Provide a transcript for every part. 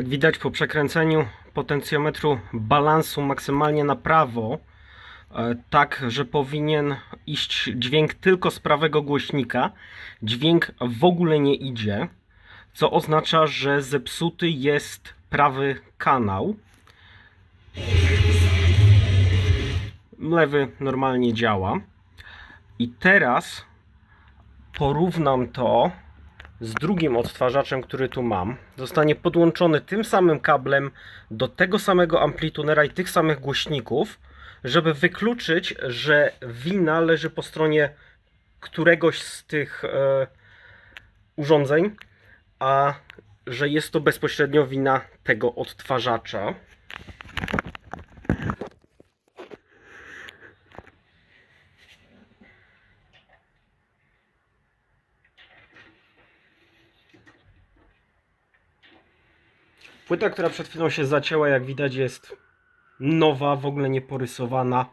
Jak widać po przekręceniu potencjometru balansu maksymalnie na prawo, e, tak, że powinien iść dźwięk tylko z prawego głośnika, dźwięk w ogóle nie idzie, co oznacza, że zepsuty jest prawy kanał. Lewy normalnie działa. I teraz porównam to z drugim odtwarzaczem, który tu mam. Zostanie podłączony tym samym kablem do tego samego amplitunera i tych samych głośników, żeby wykluczyć, że wina leży po stronie któregoś z tych e, urządzeń, a że jest to bezpośrednio wina tego odtwarzacza. Płyta, która przed chwilą się zacięła, jak widać, jest nowa, w ogóle nie porysowana.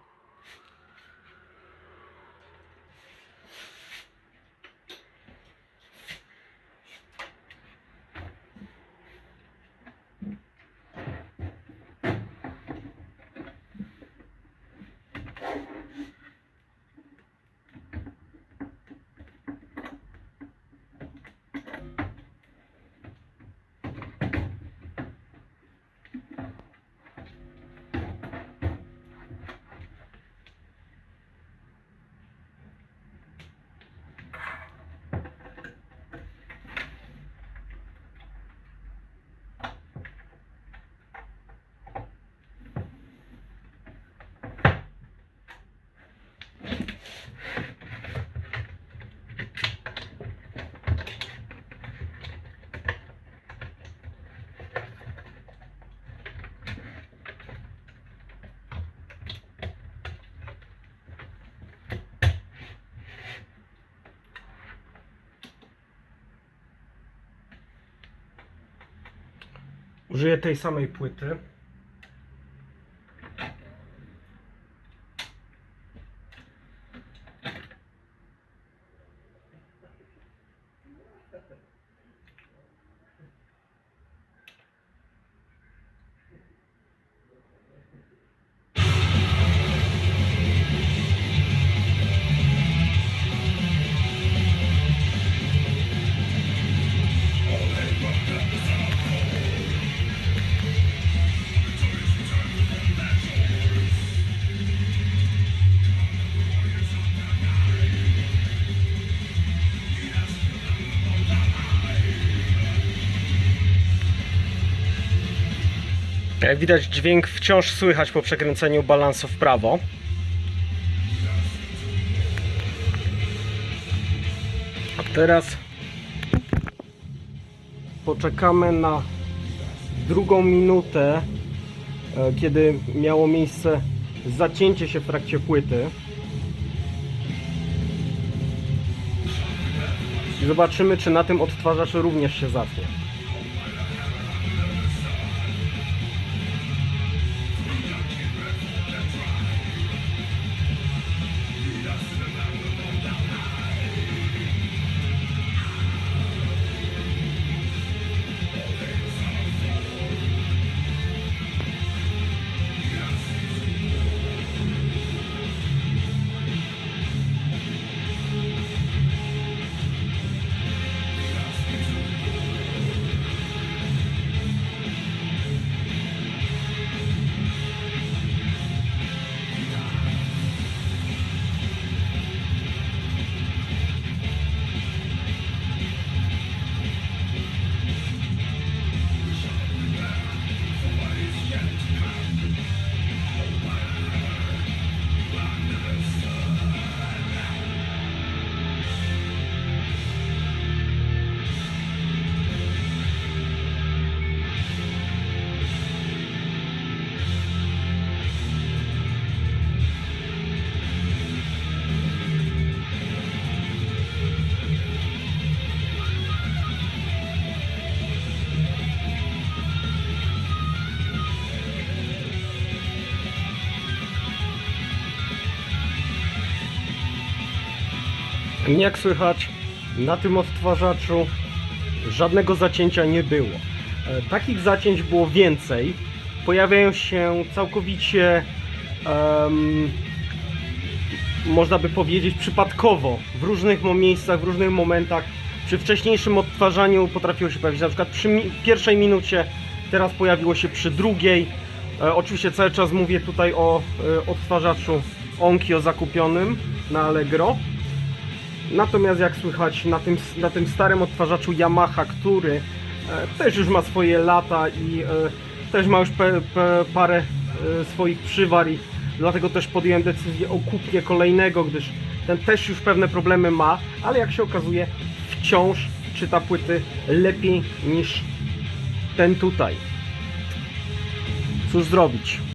Użyję tej samej płyty. Jak widać, dźwięk wciąż słychać po przekręceniu balansu w prawo. A teraz poczekamy na drugą minutę, e, kiedy miało miejsce zacięcie się w trakcie płyty. I zobaczymy, czy na tym odtwarzaczu również się zatnie. Jak słychać, na tym odtwarzaczu żadnego zacięcia nie było. E, Takich zacięć było więcej. Pojawiają się całkowicie, em, można by powiedzieć, przypadkowo w różnych miejscach, w różnych momentach. Przy wcześniejszym odtwarzaniu potrafiło się pojawić na przykład przy mi- pierwszej minucie, teraz pojawiło się przy drugiej. E, oczywiście cały czas mówię tutaj o e, odtwarzaczu Onkyo zakupionym na Allegro. Natomiast jak słychać na tym, na tym starym odtwarzaczu Yamaha, który e, też już ma swoje lata i e, też ma już pe, pe, parę e, swoich przywar i dlatego też podjąłem decyzję o kupnie kolejnego, gdyż ten też już pewne problemy ma, ale jak się okazuje wciąż czyta płyty lepiej niż ten tutaj. Cóż zrobić?